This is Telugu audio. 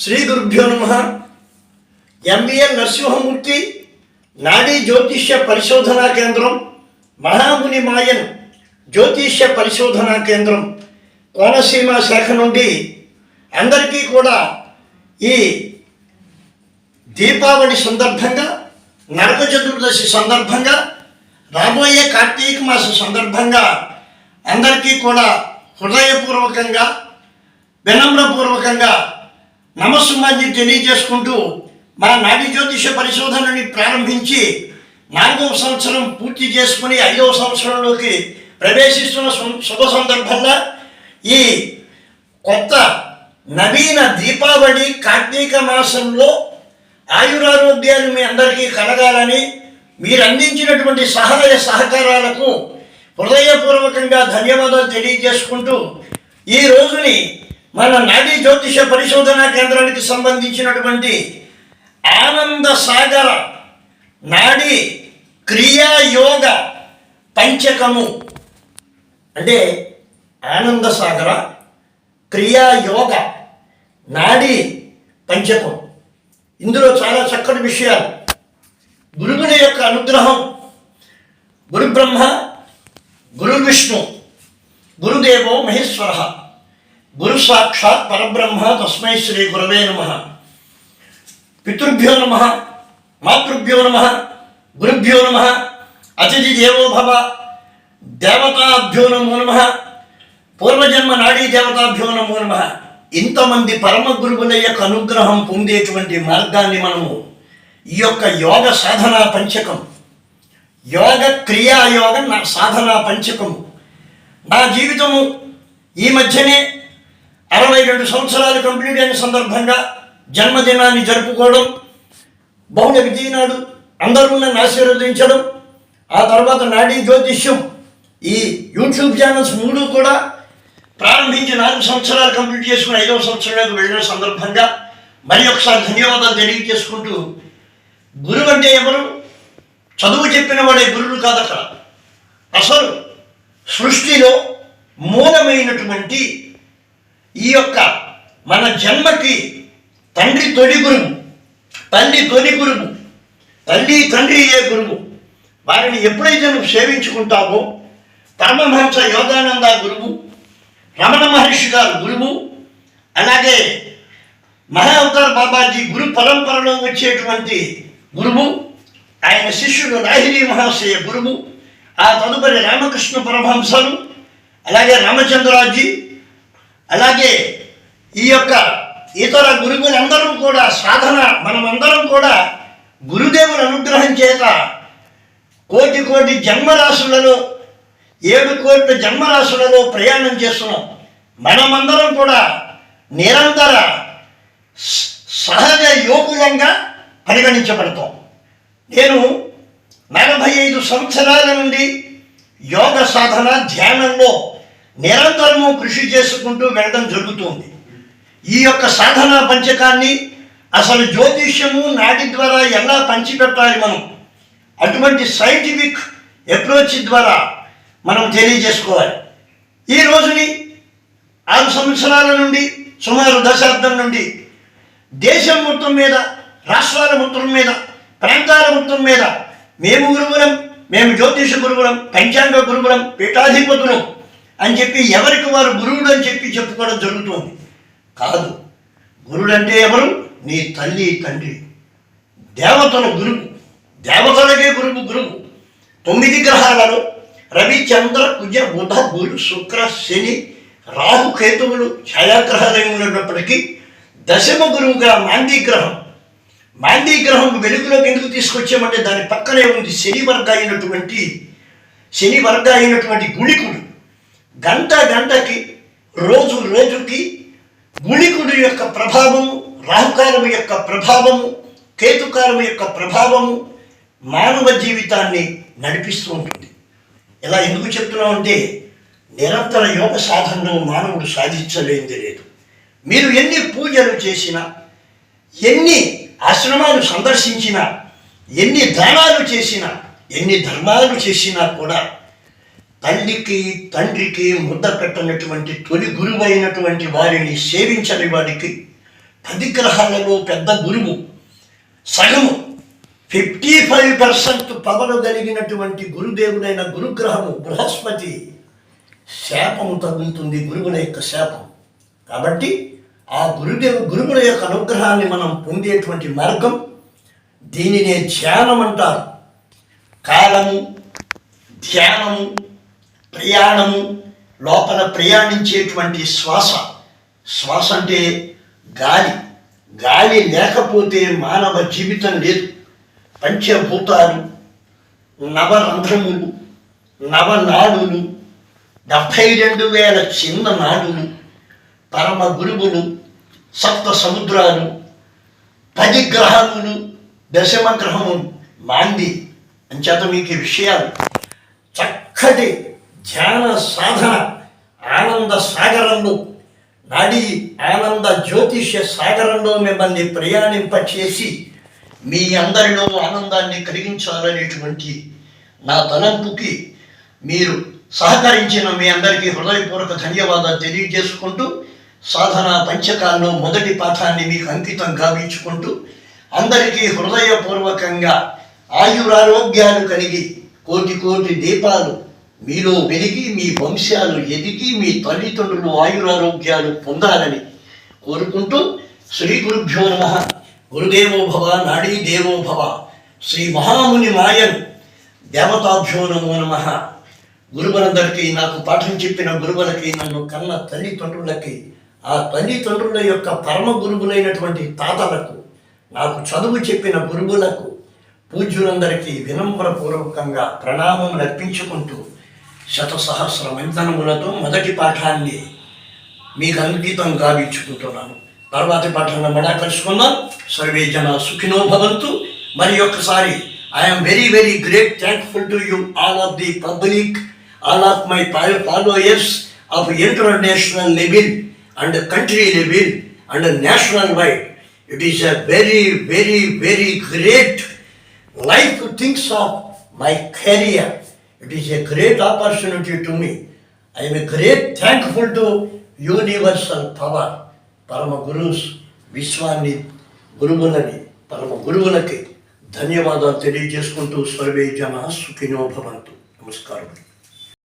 శ్రీ గురుభ్యో నమ ఎంబీఎన్ నరసింహమూర్తి నాడీ జ్యోతిష్య పరిశోధనా కేంద్రం మహాముని మాయన్ జ్యోతిష్య పరిశోధనా కేంద్రం కోనసీమ శాఖ నుండి అందరికీ కూడా ఈ దీపావళి సందర్భంగా నరక చతుర్దశి సందర్భంగా రాబోయే కార్తీక మాస సందర్భంగా అందరికీ కూడా హృదయపూర్వకంగా వినమ్రపూర్వకంగా నమస్సుమాన్ని తెలియజేసుకుంటూ మా నాడి జ్యోతిష పరిశోధనని ప్రారంభించి నాలుగవ సంవత్సరం పూర్తి చేసుకుని ఐదవ సంవత్సరంలోకి ప్రవేశిస్తున్న శుభ సందర్భంగా ఈ కొత్త నవీన దీపావళి కార్తీక మాసంలో ఆయురారోగ్యాలు మీ అందరికీ కలగాలని మీరు అందించినటువంటి సహాయ సహకారాలకు హృదయపూర్వకంగా ధన్యవాదాలు తెలియజేసుకుంటూ ఈ రోజుని మన నాడీ జ్యోతిష పరిశోధనా కేంద్రానికి సంబంధించినటువంటి ఆనంద సాగర నాడీ క్రియా యోగ పంచకము. అంటే ఆనంద సాగర క్రియా యోగ నాడీ పంచకం. ఇందులో చాలా చక్కటి విషయాలు. గురువుని యొక్క అనుగ్రహం గురు బ్రహ్మ గురు విష్ణు గురుదేవో మహేశ్వర. గురు సాక్షాత్ పరబ్రహ్మ తస్మై శ్రీ గురవే నమ. పితృభ్యో నమ మాతృభ్యో నమ గురుభ్యో నమ అతిథి దేవో భవ దేవతాభ్యో నమో నమ పూర్వజన్మ నాడీ దేవతాభ్యో నమో నమ. ఇంతమంది పరమ గురువుల యొక్క అనుగ్రహం పొందేటువంటి మార్గాన్ని మనము ఈ యొక్క యోగ సాధనా పంచకం. యోగ క్రియాయోగ నా సాధనా పంచకము. నా జీవితము ఈ మధ్యనే అరవై రెండు సంవత్సరాలు కంప్లీట్ అయిన సందర్భంగా జన్మదినాన్ని జరుపుకోవడం బహుళ విజయనాడు అందరూ నన్ను ఆశీర్వదించడం ఆ తర్వాత నాడీ జ్యోతిష్యం ఈ యూట్యూబ్ ఛానల్స్ మూడు కూడా ప్రారంభించి నాలుగు సంవత్సరాలు కంప్లీట్ చేసుకుని ఐదవ సంవత్సరంలోకి వెళ్ళిన సందర్భంగా మరి ఒకసారి ధన్యవాదాలు తెలియజేసుకుంటూ గురువు అంటే ఎవరు? చదువు చెప్పిన వాడే గురువు కాదట. అసలు సృష్టిలో మూలమైనటువంటి ఈ యొక్క మన జన్మకి తండ్రి తొలి గురువు తల్లి తొలి గురువు తల్లి తండ్రి ఏ గురువు వారిని ఎప్పుడైతే నువ్వు సేవించుకుంటావో పరమహంస యోగానంద గురువు రమణ మహర్షి గారు గురువు అలాగే మహా బాబాజీ గురు పరంపరలో వచ్చేటువంటి గురువు ఆయన శిష్యుడు లాహిరి మహాశయ గురువు ఆ తదుపరి రామకృష్ణ పరమహంసలు అలాగే రామచంద్రాజీ అలాగే ఈ యొక్క ఇతర గురువులందరూ కూడా సాధన మనమందరం కూడా గురుదేవుని అనుగ్రహం చేత కోటి కోటి జన్మరాశులలో ఏడు కోట్ల జన్మరాశులలో ప్రయాణం చేస్తున్నాం. మనమందరం కూడా నిరంతర సహజ యోగులంగా పరిగణించబడతాం. నేను నలభై ఐదు సంవత్సరాల నుండి యోగ సాధన ధ్యానంలో నిరంతరము కృషి చేసుకుంటూ వెళ్ళడం జరుగుతుంది. ఈ యొక్క సాధన పంచకాన్ని అసలు జ్యోతిష్యము నాటి ద్వారా ఎలా పంచిపెట్టాలి మనం? అటువంటి సైంటిఫిక్ అప్రోచ్ ద్వారా మనం తెలియజేసుకోవాలి. ఈ రోజుని ఆరు సంవత్సరాల నుండి సుమారు దశాబ్దం నుండి దేశం మొత్తం మీద రాష్ట్రాల మొత్తం మీద ప్రాంతాల మొత్తం మీద మేము గురువులం మేము జ్యోతిష గురువులం పంచాంగ గురువులం పీఠాధిపతులం. అని చెప్పి ఎవరికి వారు గురువుడు అని చెప్పి చెప్పుకోవడం జరుగుతుంది. కాదు గురుడు అంటే ఎవరు? నీ తల్లి తండ్రి. దేవతల గురువు. దేవతలకే గురువు గురువు. తొమ్మిది గ్రహాలలో రవి చంద్ర కుజ బుధ గురు శుక్ర శని రాహు కేతువులు ఛాయాగ్రహాలై ఉన్నప్పటికీ దశమ గురువుగా మాందీ గ్రహం మాందీ గ్రహం వెలుగులోకి ఎందుకు తీసుకొచ్చామంటే దాని పక్కనే ఉంది శని వర్గ అయినటువంటి శని వర్గ అయినటువంటి గుళికుడు గంట గంటకి రోజు రోజుకి గుళికుడి యొక్క ప్రభావము రాహుకాలము యొక్క ప్రభావము కేతుకాలము యొక్క ప్రభావము మానవ జీవితాన్ని నడిపిస్తూ ఉంటుంది. ఇలా ఎందుకు చెప్తున్నాం అంటే నిరంతర యోగ సాధనలో మానవుడు సాధించలేనిది లేదు. మీరు ఎన్ని పూజలు చేసినా ఎన్ని ఆశ్రమాలు సందర్శించినా ఎన్ని దానాలు చేసినా ఎన్ని ధర్మాలు చేసినా కూడా తల్లికి తండ్రికి ముద్ద పెట్టనటువంటి తొలి గురువైనటువంటి వారిని సేవించని వాడికి పది గ్రహాలలో పెద్ద గురువు సగము ఫిఫ్టీ ఫైవ్ పర్సెంట్ పవర్ కలిగినటువంటి గురుదేవుడైన గురుగ్రహము బృహస్పతి శాపము తగులుతుంది గురువుల యొక్క శాపం. కాబట్టి ఆ గురుదేవు గురువుల యొక్క అనుగ్రహాన్ని మనం పొందేటువంటి మార్గం దీనినే ధ్యానం అంటారు కాలము ధ్యానము ప్రయాణము లోపల ప్రయాణించేటువంటి శ్వాస. శ్వాస అంటే గాలి. గాలి లేకపోతే మానవ జీవితం లేదు. పంచభూతాలు నవరంధ్రములు నవనాడులు డెబ్భై రెండు వేల చిన్న నాడులు పరమ గురువులు సప్త సముద్రాలు పది గ్రహములు దశమ గ్రహము మాంది. అంచేత మీకు విషయాలు చక్కటి ధ్యాన సాధన ఆనంద సాగరంలో నాడి ఆనంద జ్యోతిష్య సాగరంలో మిమ్మల్ని ప్రయాణింపచేసి మీ అందరిలో ఆనందాన్ని కలిగించాలనేటువంటి నా తలంపుకి మీరు సహకరించిన మీ అందరికీ హృదయపూర్వక ధన్యవాదాలు తెలియజేసుకుంటూ సాధన పంచకాల్లో మొదటి పాఠాన్ని మీకు అంకితం గావించుకుంటూ అందరికీ హృదయపూర్వకంగా ఆయురారోగ్యాలు కలిగి కోటి కోటి దీపాలు మీలో వెలిగి మీ వంశాలు ఎదిగి మీ తల్లిదండ్రులు ఆయురారోగ్యాలు పొందాలని కోరుకుంటూ శ్రీ గురుభ్యో నమ. గురుదేవో భవ నాడీ దేవో భవ శ్రీ మహాముని మాయన్ దేవతాభ్యో నమో నమ. గురువులందరికీ నాకు పాఠం చెప్పిన గురువులకి నన్ను కన్న తల్లిదండ్రులకి ఆ తల్లిదండ్రుల యొక్క పరమ గురువులైనటువంటి తాతలకు నాకు చదువు చెప్పిన గురువులకు పూజ్యులందరికీ వినమ్రపూర్వకంగా ప్రణామం అర్పించుకుంటూ శత సహస్ర మొదటి పాఠాన్ని మీకు అంకితం గావించుకుంటున్నాను. తర్వాతి పాఠాన్ని మళ్ళా కలుసుకుందాం? సర్వే జన సుఖినో భవంతు. మరి ఒక్కసారి I am very very great thankful to you all of the public all of my followers of international level and country level and national wide it is a very very very great life things of my career It is a great opportunity to me. I am a great thankful to universal power. పరమ గురుస్ విశ్వాన్ని గురువులని పరమ గురువులకి ధన్యవాదాలు తెలియజేసుకుంటూ సర్వే జన సుఖినో భవంతు నమస్కారం